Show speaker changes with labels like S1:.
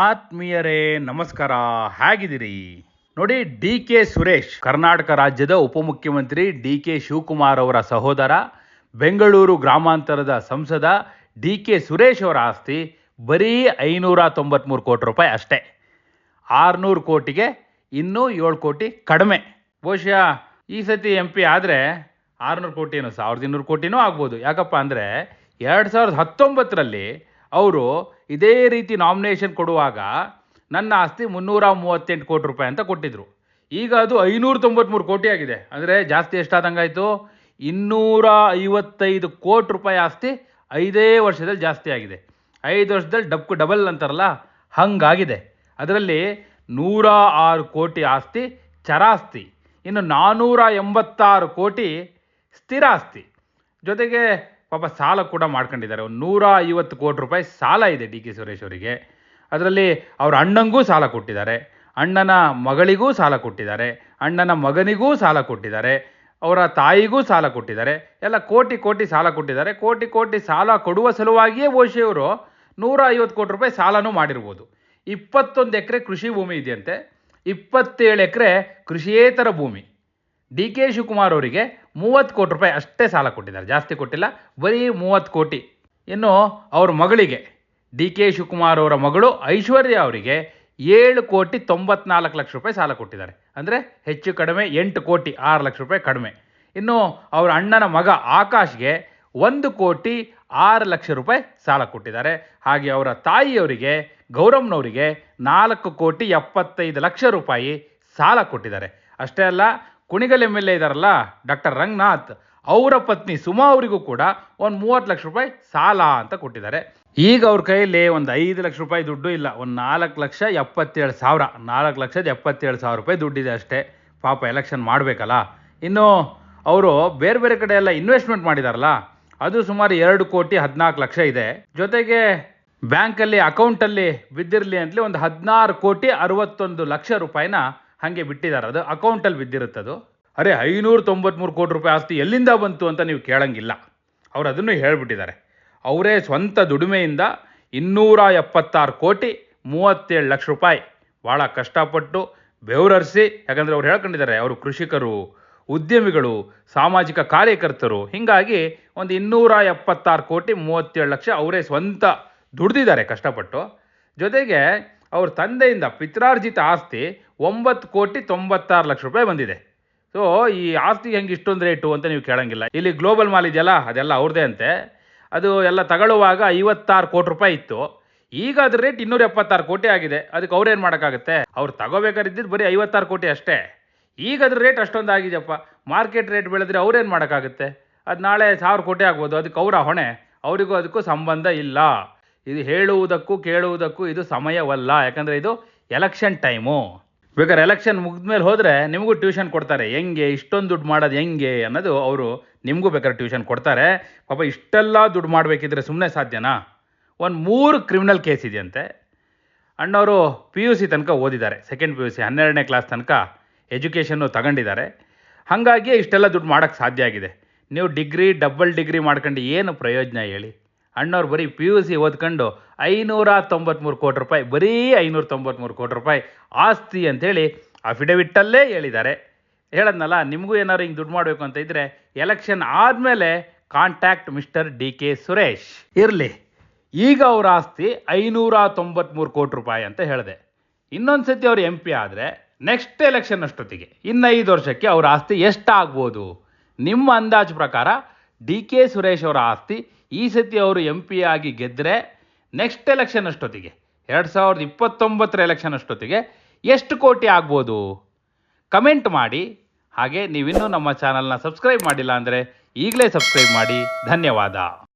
S1: ಆತ್ಮೀಯರೇ, ನಮಸ್ಕಾರ. ಹೇಗಿದ್ದೀರಿ? ನೋಡಿ ಡಿ ಕೆ ಸುರೇಶ್, ಕರ್ನಾಟಕ ರಾಜ್ಯದ ಉಪಮುಖ್ಯಮಂತ್ರಿ ಡಿ ಕೆ ಶಿವಕುಮಾರ್ ಅವರ ಸಹೋದರ, ಬೆಂಗಳೂರು ಗ್ರಾಮಾಂತರದ ಸಂಸದ ಡಿ ಕೆ ಸುರೇಶ್ ಅವರ ಆಸ್ತಿ ಬರೀ ಐನೂರ ತೊಂಬತ್ಮೂರು ಕೋಟಿ ರೂಪಾಯಿ ಅಷ್ಟೇ. ಆರುನೂರು ಕೋಟಿಗೆ ಇನ್ನೂ ಏಳು ಕೋಟಿ ಕಡಿಮೆ. ಬಹುಶಃ ಈ ಸತಿ ಎಂ ಪಿ ಆದರೆ ಆರುನೂರು ಕೋಟಿನೂ, ಸಾವಿರದ ಇನ್ನೂರು ಕೋಟಿನೂ ಆಗ್ಬೋದು. ಯಾಕಪ್ಪ ಅಂದರೆ ಎರಡು ಸಾವಿರದ ಹತ್ತೊಂಬತ್ತರಲ್ಲಿ ಅವರು ಇದೇ ರೀತಿ ನಾಮಿನೇಷನ್ ಕೊಡುವಾಗ ನನ್ನ ಆಸ್ತಿ ಮುನ್ನೂರ ಮೂವತ್ತೆಂಟು ಕೋಟಿ ರೂಪಾಯಿ ಅಂತ ಕೊಟ್ಟಿದ್ರು. ಈಗ ಅದು ಐನೂರ ತೊಂಬತ್ಮೂರು ಕೋಟಿ ಆಗಿದೆ. ಅಂದರೆ ಜಾಸ್ತಿ ಎಷ್ಟಾದಂಗಾಯಿತು? ಇನ್ನೂರ ಐವತ್ತೈದು ಕೋಟಿ ರೂಪಾಯಿ ಆಸ್ತಿ ಐದೇ ವರ್ಷದಲ್ಲಿ ಜಾಸ್ತಿ ಆಗಿದೆ. ಐದು ವರ್ಷದಲ್ಲಿ ಡಬ್ಕು ಡಬಲ್ ಅಂತಾರಲ್ಲ, ಹಂಗಾಗಿದೆ. ಅದರಲ್ಲಿ ನೂರ ಆರು ಕೋಟಿ ಆಸ್ತಿ ಚರಾಸ್ತಿ. ಇನ್ನು ನಾನ್ನೂರ ಎಂಬತ್ತಾರು ಕೋಟಿ ಸ್ಥಿರ ಆಸ್ತಿ ಜೊತೆಗೆ ಪಾಪ ಸಾಲ ಕೂಡ ಮಾಡ್ಕೊಂಡಿದ್ದಾರೆ. ಒಂದು ನೂರ ಐವತ್ತು ಕೋಟಿ ರೂಪಾಯಿ ಸಾಲ ಇದೆ ಡಿ ಕೆ ಸುರೇಶ್ ಅವರಿಗೆ. ಅದರಲ್ಲಿ ಅವ್ರ ಅಣ್ಣಂಗೂ ಸಾಲ ಕೊಟ್ಟಿದ್ದಾರೆ. ಅಣ್ಣನ ಮಗಳಿಗೂ ಸಾಲ ಕೊಟ್ಟಿದ್ದಾರೆ. ಅಣ್ಣನ ಮಗನಿಗೂ ಸಾಲ ಕೊಟ್ಟಿದ್ದಾರೆ. ಅವರ ತಾಯಿಗೂ ಸಾಲ ಕೊಟ್ಟಿದ್ದಾರೆ. ಎಲ್ಲ ಕೋಟಿ ಕೋಟಿ ಸಾಲ ಕೊಟ್ಟಿದ್ದಾರೆ. ಕೋಟಿ ಕೋಟಿ ಸಾಲ ಕೊಡುವ ಸಲುವಾಗಿಯೇ ಓಶಿಯವರು ನೂರ ಐವತ್ತು ಕೋಟಿ ರೂಪಾಯಿ ಸಾಲನೂ ಮಾಡಿರ್ಬೋದು. ಇಪ್ಪತ್ತೊಂದು ಎಕರೆ ಕೃಷಿ ಭೂಮಿ ಇದೆಯಂತೆ. ಇಪ್ಪತ್ತೇಳು ಎಕರೆ ಕೃಷಿಯೇತರ ಭೂಮಿ. ಡಿ ಕೆ ಶಿವಕುಮಾರ್ ಅವರಿಗೆ ಮೂವತ್ತು ಕೋಟಿ ರೂಪಾಯಿ ಅಷ್ಟೇ ಸಾಲ ಕೊಟ್ಟಿದ್ದಾರೆ. ಜಾಸ್ತಿ ಕೊಟ್ಟಿಲ್ಲ, ಬರೀ ಮೂವತ್ತು ಕೋಟಿ. ಇನ್ನು ಅವ್ರ ಮಗಳಿಗೆ, ಡಿ ಕೆ ಶಿವಕುಮಾರ್ ಅವರ ಮಗಳು ಐಶ್ವರ್ಯ ಅವರಿಗೆ ಏಳು ಕೋಟಿ ತೊಂಬತ್ನಾಲ್ಕು ಲಕ್ಷ ರೂಪಾಯಿ ಸಾಲ ಕೊಟ್ಟಿದ್ದಾರೆ. ಅಂದರೆ ಹೆಚ್ಚು ಕಡಿಮೆ ಎಂಟು ಕೋಟಿ ಆರು ಲಕ್ಷ ರೂಪಾಯಿ ಕಡಿಮೆ. ಇನ್ನು ಅವರ ಅಣ್ಣನ ಮಗ ಆಕಾಶ್ಗೆ ಒಂದು ಕೋಟಿ ಆರು ಲಕ್ಷ ರೂಪಾಯಿ ಸಾಲ ಕೊಟ್ಟಿದ್ದಾರೆ. ಹಾಗೆ ಅವರ ತಾಯಿಯವರಿಗೆ, ಗೌರಮ್ನವರಿಗೆ ನಾಲ್ಕು ಕೋಟಿ ಎಪ್ಪತ್ತೈದು ಲಕ್ಷ ರೂಪಾಯಿ ಸಾಲ ಕೊಟ್ಟಿದ್ದಾರೆ. ಅಷ್ಟೇ ಅಲ್ಲ ಕುಣಿಗಲ್ ಎಂ ಎಲ್ ಎ ಇದ್ದಾರಲ್ಲ ಡಾಕ್ಟರ್ ರಂಗನಾಥ್, ಅವರ ಪತ್ನಿ ಸುಮಾ ಅವರಿಗೂ ಕೂಡ ಒಂದು ಮೂವತ್ತು ಲಕ್ಷ ರೂಪಾಯಿ ಸಾಲ ಅಂತ ಕೊಟ್ಟಿದ್ದಾರೆ. ಈಗ ಅವ್ರ ಕೈಯಲ್ಲಿ ಒಂದು ಐದು ಲಕ್ಷ ರೂಪಾಯಿ ದುಡ್ಡು ಇಲ್ಲ, ಒಂದು ನಾಲ್ಕು ಲಕ್ಷ ಎಪ್ಪತ್ತೇಳು ಸಾವಿರ, ನಾಲ್ಕು ಲಕ್ಷದ ಎಪ್ಪತ್ತೇಳು ಸಾವಿರ ರೂಪಾಯಿ ದುಡ್ಡಿದೆ ಅಷ್ಟೇ. ಪಾಪ ಎಲೆಕ್ಷನ್ ಮಾಡಬೇಕಲ್ಲ. ಇನ್ನು ಅವರು ಬೇರೆ ಬೇರೆ ಕಡೆ ಎಲ್ಲ ಇನ್ವೆಸ್ಟ್ಮೆಂಟ್ ಮಾಡಿದಾರಲ್ಲ, ಅದು ಸುಮಾರು ಎರಡು ಕೋಟಿ ಹದಿನಾಲ್ಕು ಲಕ್ಷ ಇದೆ. ಜೊತೆಗೆ ಬ್ಯಾಂಕಲ್ಲಿ ಅಕೌಂಟಲ್ಲಿ ಬಿದ್ದಿರಲಿ ಅಂತಲೇ ಒಂದು ಹದಿನಾರು ಕೋಟಿ ಅರವತ್ತೊಂದು ಲಕ್ಷ ರೂಪಾಯಿನ ಹಾಗೆ ಬಿಟ್ಟಿದ್ದಾರೆ. ಅದು ಅಕೌಂಟಲ್ಲಿ ಬಿದ್ದಿರುತ್ತದು ಅರೆ ಐನೂರ ತೊಂಬತ್ಮೂರು ಕೋಟಿ ರೂಪಾಯಿ ಆಸ್ತಿ ಎಲ್ಲಿಂದ ಬಂತು ಅಂತ ನೀವು ಕೇಳಂಗಿಲ್ಲ. ಅವ್ರು ಅದನ್ನು ಹೇಳಿಬಿಟ್ಟಿದ್ದಾರೆ. ಅವರೇ ಸ್ವಂತ ದುಡಿಮೆಯಿಂದ ಇನ್ನೂರ ಎಪ್ಪತ್ತಾರು ಕೋಟಿ ಮೂವತ್ತೇಳು ಲಕ್ಷ ರೂಪಾಯಿ ಭಾಳ ಕಷ್ಟಪಟ್ಟು ಬೆವರರಿಸಿ, ಯಾಕಂದರೆ ಅವ್ರು ಹೇಳ್ಕೊಂಡಿದ್ದಾರೆ, ಅವರು ಕೃಷಿಕರು, ಉದ್ಯಮಿಗಳು, ಸಾಮಾಜಿಕ ಕಾರ್ಯಕರ್ತರು, ಹೀಗಾಗಿ ಒಂದು ಇನ್ನೂರ ಎಪ್ಪತ್ತಾರು ಕೋಟಿ ಮೂವತ್ತೇಳು ಲಕ್ಷ ಅವರೇ ಸ್ವಂತ ದುಡ್ದಿದ್ದಾರೆ ಕಷ್ಟಪಟ್ಟು. ಜೊತೆಗೆ ಅವ್ರ ತಂದೆಯಿಂದ ಪಿತ್ರಾರ್ಜಿತ ಆಸ್ತಿ ಒಂಬತ್ತು ಕೋಟಿ ತೊಂಬತ್ತಾರು ಲಕ್ಷ ರೂಪಾಯಿ ಬಂದಿದೆ. ಸೊ ಈ ಆಸ್ತಿ ಹೆಂಗೆ ಇಷ್ಟೊಂದು ರೇಟು ಅಂತ ನೀವು ಕೇಳಂಗಿಲ್ಲ. ಇಲ್ಲಿ ಗ್ಲೋಬಲ್ ಮಾಲ್ ಇದೆಯಲ್ಲ ಅದೆಲ್ಲ ಅವ್ರದ್ದೇ ಅಂತೆ. ಅದು ಎಲ್ಲ ತಗೊಳ್ಳುವಾಗ ಐವತ್ತಾರು ಕೋಟಿ ರೂಪಾಯಿ ಇತ್ತು. ಈಗ ಅದ್ರ ರೇಟ್ ಇನ್ನೂರ ಎಪ್ಪತ್ತಾರು ಕೋಟಿ ಆಗಿದೆ. ಅದಕ್ಕೆ ಅವ್ರೇನು ಮಾಡೋಕ್ಕಾಗುತ್ತೆ? ಅವ್ರು ತಗೋಬೇಕಾದಿದ್ದು ಬರೀ ಐವತ್ತಾರು ಕೋಟಿ ಅಷ್ಟೇ. ಈಗ ಅದ್ರ ರೇಟ್ ಅಷ್ಟೊಂದು ಆಗಿದೆಯಪ್ಪ. ಮಾರ್ಕೆಟ್ ರೇಟ್ ಬೆಳೆದ್ರೆ ಅವ್ರೇನು ಮಾಡೋಕ್ಕಾಗುತ್ತೆ? ಅದು ನಾಳೆ ಸಾವಿರ ಕೋಟಿ ಆಗ್ಬೋದು. ಅದಕ್ಕೆ ಅವರ ಹೊಣೆ. ಅವರಿಗೂ ಅದಕ್ಕೂ ಸಂಬಂಧ ಇಲ್ಲ. ಇದು ಹೇಳುವುದಕ್ಕೂ ಕೇಳುವುದಕ್ಕೂ ಇದು ಸಮಯವಲ್ಲ. ಯಾಕಂದರೆ ಇದು ಎಲೆಕ್ಷನ್ ಟೈಮು ಬೇಕಾದ್ರೆ ಎಲೆಕ್ಷನ್ ಮುಗಿದ್ಮೇಲೆ ಹೋದರೆ ನಿಮಗೂ ಟ್ಯೂಷನ್ ಕೊಡ್ತಾರೆ. ಹೆಂಗೆ, ಇಷ್ಟೊಂದು ದುಡ್ಡು ಮಾಡೋದು ಹೆಂಗೆ ಅನ್ನೋದು ಅವರು ನಿಮಗೂ ಬೇಕಾದ್ರೆ ಟ್ಯೂಷನ್ ಕೊಡ್ತಾರೆ. ಪಾಪ ಇಷ್ಟೆಲ್ಲ ದುಡ್ಡು ಮಾಡಬೇಕಿದ್ರೆ ಸುಮ್ಮನೆ ಸಾಧ್ಯನಾ? ಒಂದು ಮೂರು ಕ್ರಿಮಿನಲ್ ಕೇಸ್ ಇದೆಯಂತೆ. ಅಣ್ಣವರು ಪಿ ಯು ಸಿ ತನಕ ಓದಿದ್ದಾರೆ. ಸೆಕೆಂಡ್ ಪಿ ಯು ಸಿ ಹನ್ನೆರಡನೇ ಕ್ಲಾಸ್ ತನಕ ಎಜುಕೇಷನ್ನು ತಗೊಂಡಿದ್ದಾರೆ. ಹಾಗಾಗಿ ಇಷ್ಟೆಲ್ಲ ದುಡ್ಡು ಮಾಡೋಕ್ಕೆ ಸಾಧ್ಯ ಆಗಿದೆ. ನೀವು ಡಿಗ್ರಿ ಡಬಲ್ ಡಿಗ್ರಿ ಮಾಡ್ಕೊಂಡು ಏನು ಪ್ರಯೋಜನ ಹೇಳಿ? ಅಣ್ಣವ್ರು ಬರೀ ಪಿ ಯು ಸಿ ಓದ್ಕೊಂಡು ಐನೂರ ತೊಂಬತ್ಮೂರು ಕೋಟಿ ರೂಪಾಯಿ, ಬರೀ ಐನೂರ ತೊಂಬತ್ತ್ಮೂರು ಕೋಟಿ ರೂಪಾಯಿ ಆಸ್ತಿ ಅಂತೇಳಿ ಅಫಿಡವಿಟ್ಟಲ್ಲೇ ಹೇಳಿದ್ದಾರೆ. ಹೇಳದ್ನಲ್ಲ, ನಿಮಗೂ ಏನಾದ್ರು ಹಿಂಗೆ ದುಡ್ಡು ಮಾಡಬೇಕು ಅಂತ ಇದ್ದರೆ ಎಲೆಕ್ಷನ್ ಆದಮೇಲೆ contact mister D K Suresh ಇರಲಿ, ಈಗ ಅವ್ರ ಆಸ್ತಿ ಐನೂರ ತೊಂಬತ್ಮೂರು ಕೋಟಿ ರೂಪಾಯಿ ಅಂತ ಹೇಳಿದೆ. ಇನ್ನೊಂದು ಸತಿ ಅವ್ರು ಎಂ ಪಿ ಆದರೆ ನೆಕ್ಸ್ಟ್ ಎಲೆಕ್ಷನ್ ಅಷ್ಟೊತ್ತಿಗೆ, ಇನ್ನು ಐದು ವರ್ಷಕ್ಕೆ ಅವ್ರ ಆಸ್ತಿ ಎಷ್ಟಾಗ್ಬೋದು? ನಿಮ್ಮ ಅಂದಾಜು ಪ್ರಕಾರ ಡಿ ಕೆ ಸುರೇಶ್ ಅವರ ಆಸ್ತಿ ಈ ಸತಿ ಅವರು ಎಂ ಪಿ ಆಗಿ ಗೆದ್ದರೆ ನೆಕ್ಸ್ಟ್ ಎಲೆಕ್ಷನ್ ಅಷ್ಟೊತ್ತಿಗೆ, ಎರಡು ಸಾವಿರದ ಇಪ್ಪತ್ತೊಂಬತ್ತರ ಎಲೆಕ್ಷನ್ ಅಷ್ಟೊತ್ತಿಗೆ ಎಷ್ಟು ಕೋಟಿ ಆಗ್ಬೋದು? ಕಮೆಂಟ್ ಮಾಡಿ. ಹಾಗೆ ನೀವಿನ್ನೂ ನಮ್ಮ ಚಾನಲ್ನ ಸಬ್ಸ್ಕ್ರೈಬ್ ಮಾಡಿಲ್ಲ ಅಂದರೆ ಈಗಲೇ ಸಬ್ಸ್ಕ್ರೈಬ್ ಮಾಡಿ. ಧನ್ಯವಾದ.